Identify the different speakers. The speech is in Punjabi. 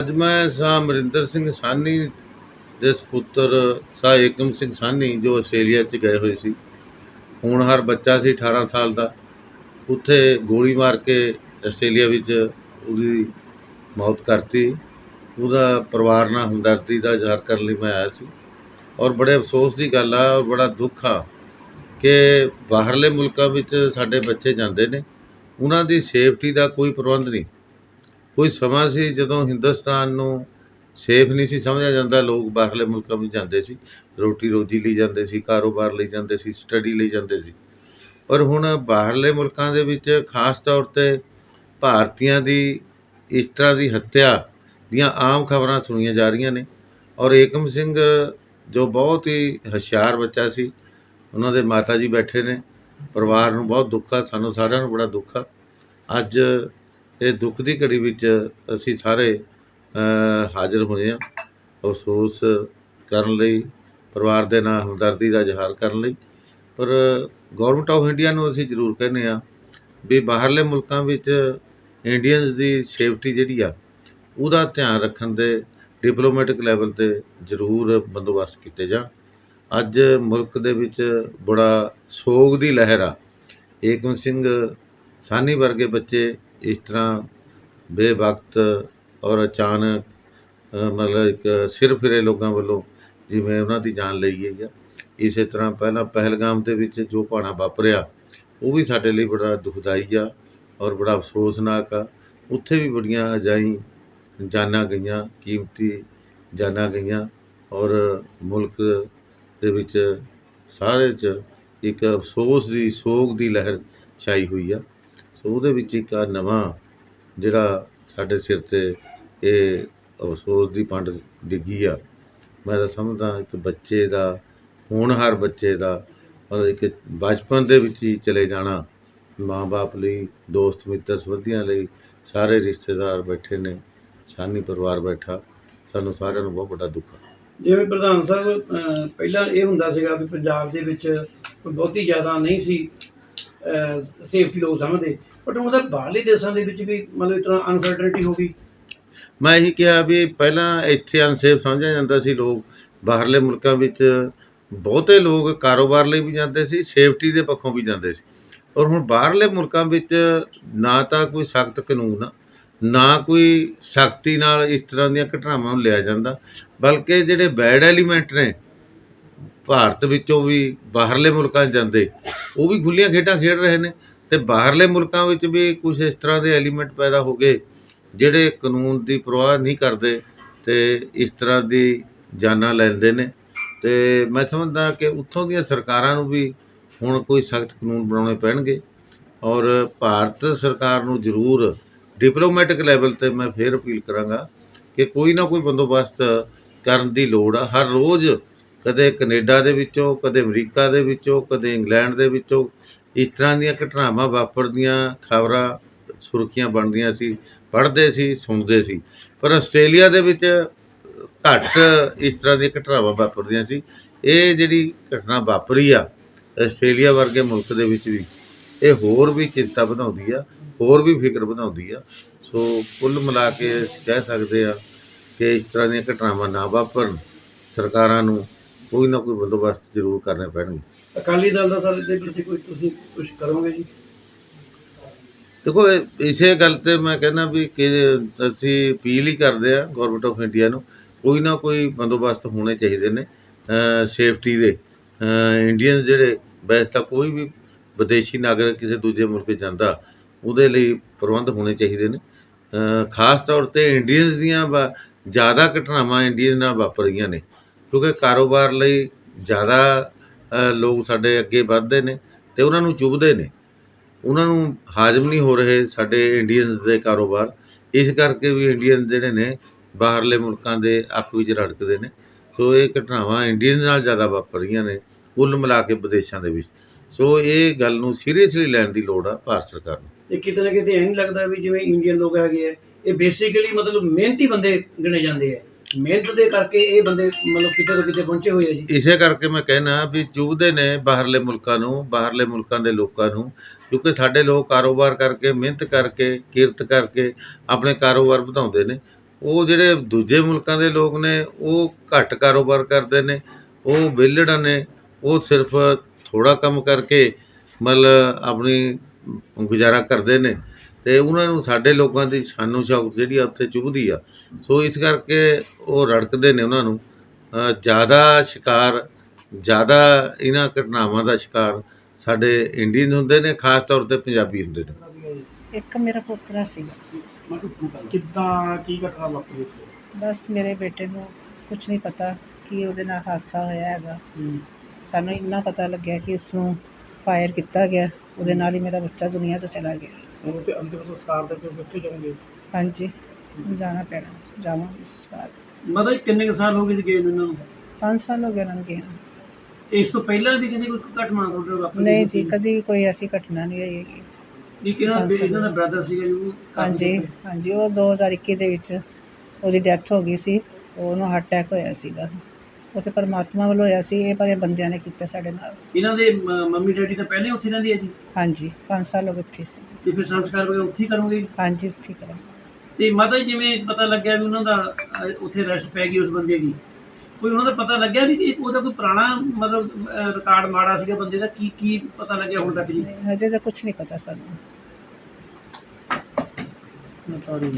Speaker 1: ਅੱਜ ਮੈਂ ਸਾਹ ਅਮਰਿੰਦਰ ਸਿੰਘ ਸਾਨੀ ਦੇ ਸੁਪੁੱਤਰ ਸਾਹ ਏਕਮ ਸਿੰਘ ਸਾਨੀ ਜੋ ਆਸਟ੍ਰੇਲੀਆ 'ਚ ਗਏ ਹੋਏ ਸੀ। ਹੁਣ ਹਰ ਬੱਚਾ ਸੀ 18 ਸਾਲ ਦਾ। ਉੱਥੇ ਗੋਲੀ ਮਾਰ ਕੇ ਆਸਟ੍ਰੇਲੀਆ ਵਿੱਚ ਉਹਦੀ ਮੌਤ ਕਰਤੀ। ਉਹਦਾ ਪਰਿਵਾਰ ਨਾਲ ਹਮਦਰਦੀ ਦਾ ਇਜ਼ਹਾਰ ਕਰਨ ਲਈ ਮੈਂ ਆਇਆ ਸੀ। ਔਰ ਬੜੇ ਅਫਸੋਸ ਦੀ ਗੱਲ ਆ ਔਰ ਬੜਾ ਦੁੱਖ ਆ ਕਿ ਬਾਹਰਲੇ ਮੁਲਕਾਂ ਵਿੱਚ ਸਾਡੇ ਬੱਚੇ ਜਾਂਦੇ ਨੇ। ਉਹਨਾਂ ਦੀ ਸੇਫਟੀ ਦਾ ਕੋਈ ਪ੍ਰਬੰਧ ਨਹੀਂ। ਕੋਈ ਸਮਾਂ ਸੀ ਜਦੋਂ ਹਿੰਦੁਸਤਾਨ ਨੂੰ ਸੇਫ ਨਹੀਂ ਸੀ ਸਮਝਿਆ ਜਾਂਦਾ? ਲੋਕ ਬਾਹਰਲੇ ਮੁਲਕਾਂ ਵਿੱਚ ਜਾਂਦੇ ਸੀ, ਰੋਟੀ ਰੋਜੀ ਲਈ ਜਾਂਦੇ ਸੀ, ਕਾਰੋਬਾਰ ਲਈ ਜਾਂਦੇ ਸੀ ਸਟੱਡੀ ਲਈ ਜਾਂਦੇ ਸੀ। ਪਰ ਹੁਣ ਬਾਹਰਲੇ ਮੁਲਕਾਂ ਦੇ ਵਿੱਚ ਖਾਸ ਤੌਰ ਤੇ ਭਾਰਤੀਆਂ ਦੀ ਇਸ ਤਰ੍ਹਾਂ ਦੀ ਹੱਤਿਆ ਦੀਆਂ ਆਮ ਖਬਰਾਂ ਸੁਣੀਆਂ ਜਾ ਰਹੀਆਂ ਨੇ। ਔਰ ਏਕਮ ਸਿੰਘ ਜੋ ਬਹੁਤ ਹੀ ਹੁਸ਼ਿਆਰ ਬੱਚਾ ਸੀ, ਉਹਨਾਂ ਦੇ ਮਾਤਾ ਜੀ ਬੈਠੇ ਨੇ। ਪਰਿਵਾਰ ਨੂੰ ਬਹੁਤ ਦੁੱਖ ਆ, ਸਾਨੂੰ ਸਾਰਿਆਂ ਨੂੰ ਬੜਾ ਦੁੱਖ ਆ। ਅੱਜ ਇਹ ਦੁੱਖ ਦੀ ਘੜੀ ਵਿੱਚ ਅਸੀਂ ਸਾਰੇ ਹਾਜ਼ਰ ਹੋਏ ਹਾਂ ਅਫਸੋਸ ਕਰਨ ਲਈ, ਪਰਿਵਾਰ ਦੇ ਨਾਲ ਹਮਦਰਦੀ ਦਾ ਇਜ਼ਹਾਰ ਕਰਨ ਲਈ। ਪਰ ਗਵਰਨਮੈਂਟ ਆਫ ਇੰਡੀਆ ਨੂੰ ਅਸੀਂ ਜ਼ਰੂਰ ਕਹਿੰਦੇ ਆ ਵੀ ਬਾਹਰਲੇ ਮੁਲਕਾਂ ਵਿੱਚ ਇੰਡੀਅਨਸ ਦੀ ਸੇਫਟੀ ਜਿਹੜੀ ਆ, ਉਹਦਾ ਧਿਆਨ ਰੱਖਣ ਦੇ ਡਿਪਲੋਮੈਟਿਕ ਲੈਵਲ ਤੇ ਜ਼ਰੂਰ ਬੰਦੋਬਸਤ ਕੀਤੇ ਜਾਣ। ਅੱਜ ਮੁਲਕ ਦੇ ਵਿੱਚ ਬੜਾ ਸੋਗ ਦੀ ਲਹਿਰ ਆ। ਏਕਮ ਸਿੰਘ ਸਾਨੀ ਵਰਗੇ ਬੱਚੇ ਇਸ ਤਰ੍ਹਾਂ ਬੇਵਕਤ ਔਰ ਅਚਾਨਕ ਮਤਲਬ ਇੱਕ ਸਿਰ ਫਿਰੇ ਲੋਕਾਂ ਵੱਲੋਂ ਜਿਵੇਂ ਉਹਨਾਂ ਦੀ ਜਾਨ ਲਈ ਗਈ ਆ। ਇਸੇ ਤਰ੍ਹਾਂ ਪਹਿਲਾਂ ਪਹਿਲਗਾਮ ਦੇ ਵਿੱਚ ਜੋ ਭਾਣਾ ਵਾਪਰਿਆ, ਉਹ ਵੀ ਸਾਡੇ ਲਈ ਬੜਾ ਦੁਖਦਾਈ ਆ ਔਰ ਬੜਾ ਅਫਸੋਸਨਾਕ ਆ। ਉੱਥੇ ਵੀ ਬੜੀਆਂ ਅਜਾਈ ਜਾਨਾਂ ਗਈਆਂ, ਕੀਮਤੀ ਜਾਨਾਂ ਗਈਆਂ ਔਰ ਮੁਲਕ ਦੇ ਵਿੱਚ ਸਾਰੇ 'ਚ ਇੱਕ ਅਫਸੋਸ ਦੀ ਸੋਗ ਦੀ ਲਹਿਰ ਛਾਈ ਹੋਈ ਆ। ਸੋ ਉਹਦੇ ਵਿੱਚ ਇੱਕ ਆਹ ਨਵਾਂ ਜਿਹੜਾ ਸਾਡੇ ਸਿਰ ਤੇ ਇਹ ਅਫਸੋਸ ਦੀ ਪੰਡ ਡਿੱਗੀ ਆ। ਮੈਂ ਤਾਂ ਸਮਝਦਾ ਇੱਕ ਬੱਚੇ ਦਾ ਹੋਣਹਾਰ ਬੱਚੇ ਦਾ ਔਰ ਇੱਕ ਬਚਪਨ ਦੇ ਵਿੱਚ ਹੀ ਚਲੇ ਜਾਣਾ ਮਾਂ-ਬਾਪ ਲਈ ਦੋਸਤ ਮਿੱਤਰ ਸੰਬੰਧੀਆਂ ਲਈ ਸਾਰੇ ਰਿਸ਼ਤੇਦਾਰ ਬੈਠੇ ਨੇ ਸ਼ਾਨੀ ਪਰਿਵਾਰ ਬੈਠਾ ਸਾਨੂੰ ਸਾਰਿਆਂ ਨੂੰ ਬਹੁਤ ਵੱਡਾ ਦੁੱਖ ਆ।
Speaker 2: ਜਿਵੇਂ ਪ੍ਰਧਾਨ ਸਾਹਿਬ ਅਹ, ਪਹਿਲਾਂ ਇਹ ਹੁੰਦਾ ਸੀਗਾ ਵੀ ਪੰਜਾਬ ਦੇ ਵਿੱਚ ਕੋਈ ਬਹੁਤੀ ਜ਼ਿਆਦਾ ਨਹੀਂ ਸੀ ਸੇਫਟੀ ਲੋਕ ਸਮਝਦੇ। ਬਟ ਹੁਣ ਤਾਂ ਬਾਹਰਲੇ ਦੇਸ਼ਾਂ ਦੇ ਵਿੱਚ ਵੀ ਮਤਲਬ ਇਸ ਤਰ੍ਹਾਂ ਅਨਸਰਟਨਟੀ ਹੋ ਗਈ।
Speaker 1: ਮੈਂ ਇਹੀ ਕਿਹਾ ਵੀ ਪਹਿਲਾਂ ਇੱਥੇ ਅਨਸੇਫ ਸਮਝਿਆ ਜਾਂਦਾ ਸੀ ਲੋਕ। ਬਾਹਰਲੇ ਮੁਲਕਾਂ ਵਿੱਚ ਬਹੁਤੇ ਲੋਕ ਕਾਰੋਬਾਰ ਲਈ ਵੀ ਜਾਂਦੇ ਸੀ ਸੇਫਟੀ ਦੇ ਪੱਖੋਂ ਵੀ ਜਾਂਦੇ ਸੀ। ਔਰ ਹੁਣ ਬਾਹਰਲੇ ਮੁਲਕਾਂ ਵਿੱਚ ਨਾ ਤਾਂ ਕੋਈ ਸਖਤ ਕਾਨੂੰਨ ਆ ਨਾ ਕੋਈ ਸਖਤੀ ਨਾਲ ਇਸ ਤਰ੍ਹਾਂ ਦੀਆਂ ਘਟਨਾਵਾਂ ਨੂੰ ਲਿਆ ਜਾਂਦਾ। ਬਲਕਿ ਜਿਹੜੇ ਬੈਡ ਐਲੀਮੈਂਟ ਨੇ, ਭਾਰਤ ਵਿੱਚੋਂ ਵੀ ਬਾਹਰਲੇ ਮੁਲਕਾਂ ਜਾਂਦੇ, ਉਹ ਵੀ ਖੁੱਲੀਆਂ ਖੇਡਾਂ ਖੇਡ ਰਹੇ ਨੇ। ਅਤੇ ਬਾਹਰਲੇ ਮੁਲਕਾਂ ਵਿੱਚ ਵੀ ਕੁਝ ਇਸ ਤਰ੍ਹਾਂ ਦੇ ਐਲੀਮੈਂਟ ਪੈਦਾ ਹੋ ਗਏ, ਜਿਹੜੇ ਕਾਨੂੰਨ ਦੀ ਪਰਵਾਹ ਨਹੀਂ ਕਰਦੇ ਅਤੇ ਇਸ ਤਰ੍ਹਾਂ ਦੀ ਜਾਨਾਂ ਲੈਂਦੇ ਨੇ। ਅਤੇ ਮੈਂ ਸਮਝਦਾ ਕਿ ਉੱਥੋਂ ਦੀਆਂ ਸਰਕਾਰਾਂ ਨੂੰ ਵੀ ਹੁਣ ਕੋਈ ਸਖਤ ਕਾਨੂੰਨ ਬਣਾਉਣੇ ਪੈਣਗੇ ਔਰ ਭਾਰਤ ਸਰਕਾਰ ਨੂੰ ਜ਼ਰੂਰ ਡਿਪਲੋਮੈਟਿਕ ਲੈਵਲ ਤੇ ਮੈਂ ਫੇਰ ਅਪੀਲ ਕਰਾਂਗਾ ਕਿ ਕੋਈ ਨਾ ਕੋਈ ਬੰਦੋਬਸਤ ਕਰਨ ਦੀ ਲੋੜ ਆ। ਹਰ ਰੋਜ਼ ਕਦੇ ਕੈਨੇਡਾ ਦੇ ਵਿੱਚੋਂ, ਕਦੇ ਅਮਰੀਕਾ ਦੇ ਵਿੱਚੋਂ, ਕਦੇ ਇੰਗਲੈਂਡ ਦੇ ਵਿੱਚੋਂ ਇਸ ਤਰ੍ਹਾਂ ਦੀਆਂ ਘਟਨਾਵਾਂ ਵਾਪਰਦੀਆਂ, ਖਬਰਾਂ, ਸੁਰਖੀਆਂ ਬਣਦੀਆਂ ਸੀ, ਪੜ੍ਹਦੇ ਸੀ, ਸੁਣਦੇ ਸੀ। ਪਰ ਆਸਟ੍ਰੇਲੀਆ ਦੇ ਵਿੱਚ ਘੱਟ ਇਸ ਤਰ੍ਹਾਂ ਦੀਆਂ ਘਟਨਾਵਾਂ ਵਾਪਰਦੀਆਂ ਸੀ। ਇਹ ਜਿਹੜੀ ਘਟਨਾ ਵਾਪਰੀ ਆ, ਆਸਟ੍ਰੇਲੀਆ ਵਰਗੇ ਮੁਲਕ ਦੇ ਵਿੱਚ ਵੀ, ਇਹ ਹੋਰ ਵੀ ਚਿੰਤਾ ਵਧਾਉਂਦੀ ਆ, ਹੋਰ ਵੀ ਫਿਕਰ ਵਧਾਉਂਦੀ ਆ। ਸੋ ਕੁੱਲ ਮਿਲਾ ਕੇ ਅਸੀਂ ਕਹਿ ਸਕਦੇ ਆ ਕਿ ਇਸ ਤਰ੍ਹਾਂ ਦੀਆਂ ਘਟਨਾਵਾਂ ਨਾ ਵਾਪਰਨ, ਸਰਕਾਰਾਂ ਨੂੰ ਕੋਈ ਨਾ ਕੋਈ ਬੰਦੋਬਸਤ ਜ਼ਰੂਰ ਕਰਨੇ ਪੈਣਗੇ।
Speaker 2: ਅਕਾਲੀ ਦਲ ਦਾ ਸਰ ਇਹਦੇ ਵਿੱਚ ਕੋਈ ਤੁਸੀਂ ਕੁਝ ਕਰੋਗੇ ਜੀ?
Speaker 1: ਦੇਖੋ ਇਸੇ ਗੱਲ ਤੇ ਮੈਂ ਕਹਿੰਦਾ ਵੀ ਕਿ ਅਸੀਂ ਅਪੀਲ ਹੀ ਕਰਦੇ ਆ ਗਵਰਨਮੈਂਟ ਆਫ ਇੰਡੀਆ ਨੂੰ ਕੋਈ ਨਾ ਕੋਈ ਬੰਦੋਬਸਤ ਹੋਣੇ ਚਾਹੀਦੇ ਨੇ ਸੇਫਟੀ ਦੇ। ਇੰਡੀਅਨ ਜਿਹੜੇ ਵੈਸੇ ਤਾਂ ਕੋਈ ਵੀ ਵਿਦੇਸ਼ੀ ਨਾਗਰਿਕ ਕਿਸੇ ਦੂਜੇ ਮੁਲਕ ਜਾਂਦਾ ਉਹਦੇ ਲਈ ਪ੍ਰਬੰਧ ਹੋਣੇ ਚਾਹੀਦੇ ਨੇ। ਖਾਸ ਤੌਰ ਤੇ ਇੰਡੀਅਨਸ ਦੀਆਂ ਜ਼ਿਆਦਾ ਘਟਨਾਵਾਂ ਇੰਡੀਅਨ ਨਾਲ ਵਾਪਰ ਰਹੀਆਂ ਨੇ। ਕਿਉਂਕਿ ਕਾਰੋਬਾਰ ਲਈ ਜ਼ਿਆਦਾ ਲੋਕ ਸਾਡੇ ਅੱਗੇ ਵੱਧਦੇ ਨੇ ਅਤੇ ਉਹਨਾਂ ਨੂੰ ਚੁੱਭਦੇ ਨੇ। ਉਹਨਾਂ ਨੂੰ ਹਾਜ਼ਮ ਨਹੀਂ ਹੋ ਰਹੇ ਸਾਡੇ ਇੰਡੀਅਨਸ ਦੇ ਕਾਰੋਬਾਰ। ਇਸ ਕਰਕੇ ਵੀ ਇੰਡੀਅਨ ਜਿਹੜੇ ਨੇ ਬਾਹਰਲੇ ਮੁਲਕਾਂ ਦੇ ਅੱਖ ਵਿੱਚ ਰੜਕਦੇ ਨੇ। ਸੋ ਇਹ ਘਟਨਾਵਾਂ ਇੰਡੀਅਨ ਨਾਲ ਜ਼ਿਆਦਾ ਵਾਪਰ ਰਹੀਆਂ ਨੇ, ਕੁੱਲ ਮਿਲਾ ਕੇ ਵਿਦੇਸ਼ਾਂ ਦੇ ਵਿੱਚ। ਸੋ ਇਹ ਗੱਲ ਨੂੰ ਸੀਰੀਅਸਲੀ ਲੈਣ ਦੀ ਲੋੜ ਆ ਭਾਰਤ ਸਰਕਾਰ ਨੂੰ।
Speaker 2: ਤੇ ਕਿਤੇ ਨਾ ਕਿਤੇ ਇਹ ਨਹੀਂ ਲੱਗਦਾ ਵੀ ਜਿਵੇਂ ਇੰਡੀਅਨ ਲੋਕ ਹੈਗੇ ਆ, ਇਹ ਬੇਸਿਕਲੀ ਮਤਲਬ ਮਿਹਨਤੀ ਬੰਦੇ ਗਿਣੇ ਜਾਂਦੇ ਆ। ਮਿਹਨਤ ਦੇ ਕਰਕੇ ਇਹ ਬੰਦੇ ਮਤਲਬ ਕਿਤੇ ਤੋਂ ਕਿਤੇ ਪਹੁੰਚੇ ਹੋਏ ਆ ਜੀ।
Speaker 1: ਇਸੇ ਕਰਕੇ ਮੈਂ ਕਹਿਣਾ ਵੀ ਚੁਭਦੇ ਨੇ ਬਾਹਰਲੇ ਮੁਲਕਾਂ ਨੂੰ, ਬਾਹਰਲੇ ਮੁਲਕਾਂ ਦੇ ਲੋਕਾਂ ਨੂੰ, ਕਿਉਂਕਿ ਸਾਡੇ ਲੋਕ ਕਾਰੋਬਾਰ ਕਰਕੇ, ਮਿਹਨਤ ਕਰਕੇ, ਕਿਰਤ ਕਰਕੇ ਆਪਣੇ ਕਾਰੋਬਾਰ ਵਧਾਉਂਦੇ ਨੇ। ਉਹ ਜਿਹੜੇ ਦੂਜੇ ਮੁਲਕਾਂ ਦੇ ਲੋਕ ਨੇ, ਉਹ ਘੱਟ ਕਾਰੋਬਾਰ ਕਰਦੇ ਨੇ, ਉਹ ਵਿਹਲੜਾਂ ਨੇ, ਉਹ ਸਿਰਫ ਥੋੜਾ ਕੰਮ ਕਰਕੇ ਮਤਲਬ ਆਪਣੀ ਗੁਜ਼ਾਰਾ ਕਰਦੇ ਨੇ। ਤੇ ਉਹਨਾਂ ਨੂੰ ਸਾਡੇ ਲੋਕਾਂ ਦੀ ਸਾਨੂੰ ਸ਼ੌਕ ਜਿਹੜੀ ਆ ਉੱਥੇ ਚੁਭਦੀ ਆ। ਸੋ ਇਸ ਕਰਕੇ ਉਹ ਰੜਕਦੇ ਨੇ ਉਹਨਾਂ ਨੂੰ। ਜ਼ਿਆਦਾ ਸ਼ਿਕਾਰ ਜ਼ਿਆਦਾ ਇਹਨਾਂ ਘਟਨਾਵਾਂ ਦਾ ਸ਼ਿਕਾਰ ਸਾਡੇ ਇੰਡੀਅਨ ਹੁੰਦੇ ਨੇ ਖਾਸ ਤੌਰ ਤੇ ਪੰਜਾਬੀ ਹੁੰਦੇ ਨੇ।
Speaker 3: ਇੱਕ ਮੇਰਾ ਪੋਤਰਾ ਸੀਗਾ।
Speaker 2: ਕਿੱਦਾਂ ਕੀ ਘਟਨਾ ਵਾਪਰੀ
Speaker 3: ਬਸ ਮੇਰੇ ਬੇਟੇ ਨੂੰ ਕੁਝ ਨਹੀਂ ਪਤਾ ਕਿ ਉਹਦੇ ਨਾਲ ਹਾਦਸਾ ਹੋਇਆ ਹੈਗਾ। ਸਾਨੂੰ ਇੰਨਾ ਪਤਾ ਲੱਗਿਆ ਕਿ ਉਸ ਨੂੰ ਫਾਇਰ ਕੀਤਾ ਗਿਆ। ਉਹਦੇ ਨਾਲ ਹੀ ਮੇਰਾ ਬੱਚਾ ਦੁਨੀਆ ਤੋਂ ਚਲਾ ਗਿਆ।
Speaker 2: ਹੁਣ ਤੇ ਅੰਤਿਮ ਸੰਸਕਾਰ ਦੇ ਕੋਈ ਕਿੱਥੇ ਜਾਓਗੇ?
Speaker 3: ਹਾਂਜੀ ਜਾਣਾ ਪੈਣਾ ਜਾਵਾਂਗੇ ਸੰਸਕਾਰ।
Speaker 2: ਮਤਲਬ ਕਿੰਨੇ ਕੁ ਸਾਲ ਹੋ ਗਏ ਜੀ ਗਏ ਨੂੰ ਇਹਨਾਂ ਨੂੰ?
Speaker 3: ਪੰਜ ਸਾਲ ਹੋ ਗਏ ਉਹਨਾਂ ਨੂੰ ਗਏ ਨੂੰ।
Speaker 2: ਇਸ ਤੋਂ ਪਹਿਲਾਂ ਵੀ ਕਦੀ ਕੋਈ ਘਟਨਾ ਤੁਹਾਡੇ ਨਾਲ ਵਾਪਰੀ
Speaker 3: ਨਹੀਂ ਜੀ ਕਦੀ ਵੀ ਕੋਈ ਐਸੀ ਘਟਨਾ ਨਹੀਂ ਹੋਈ ਹੈਗੀ।
Speaker 2: ਵੀ ਕਿਹਨਾਂ
Speaker 3: ਸਾਲ
Speaker 2: ਇਹਨਾਂ ਦਾ ਬ੍ਰਦਰ ਸੀਗਾ ਜੀ ਉਹ ਕਾਫੀ
Speaker 3: ਹਾਂਜੀ ਹਾਂਜੀ ਉਹ 2021 ਦੇ ਵਿੱਚ ਉਹਦੀ ਡੈਥ ਹੋ ਗਈ ਸੀ। ਉਹਨੂੰ ਹਾਰਟ ਅਟੈਕ ਹੋਇਆ ਸੀਗਾ। ਉਹ ਤੇ ਪਰਮਾਤਮਾ ਵੱਲੋਂ ਹੋਇਆ ਸੀ ਇਹ ਪਰ ਬੰਦਿਆਂ ਨੇ ਕੀਤਾ ਸਾਡੇ ਨਾਲ।
Speaker 2: ਇਹਨਾਂ ਦੇ ਮ- ਮੰਮੀ ਡੈਡੀ ਤਾਂ ਪਹਿਲੇ ਉੱਥੇ ਰਹਿੰਦੇ ਆ ਜੀ?
Speaker 3: ਹਾਂਜੀ ਪੰਜ ਸਾਲ ਹੋ ਗਏ ਉੱਥੇ ਸੀ।
Speaker 2: ਤੇ ਫਿਰ ਸੰਸਕਾਰ ਵਗੈਰਾ ਉੱਥੇ ਹੀ ਕਰੋਗੇ?
Speaker 3: ਹਾਂਜੀ ਉੱਥੇ ਕਰਾਂ
Speaker 2: ਤੇ ਮਾਤਾ ਜੀ ਜਿਵੇਂ ਪਤਾ ਲੱਗਿਆ ਵੀ ਉਹਨਾਂ ਦਾ ਅਹ, ਉੱਥੇ ਰੈਸਟ ਪੈ ਗਈ ਉਸ ਬੰਦੇ ਦੀ। ਕੋਈ ਉਹਨਾਂ ਦਾ ਪਤਾ ਲੱਗਿਆ ਵੀ ਇਹ ਉਹਦਾ ਕੋਈ ਪੁਰਾਣਾ ਮਤਲਬ ਰਿਕਾਰਡ ਮਾੜਾ ਸੀਗਾ ਬੰਦੇ ਦਾ? ਕੀ ਕੀ ਪਤਾ ਲੱਗਿਆ ਹੁਣ ਤੱਕ ਜੀ?
Speaker 3: ਨਹੀਂ, ਹਜੇ ਤਾਂ ਕੁਝ ਨਹੀਂ ਪਤਾ ਸਾਨੂੰ।
Speaker 2: ਮੈਂ ਤਾਂ ਨਹੀਂ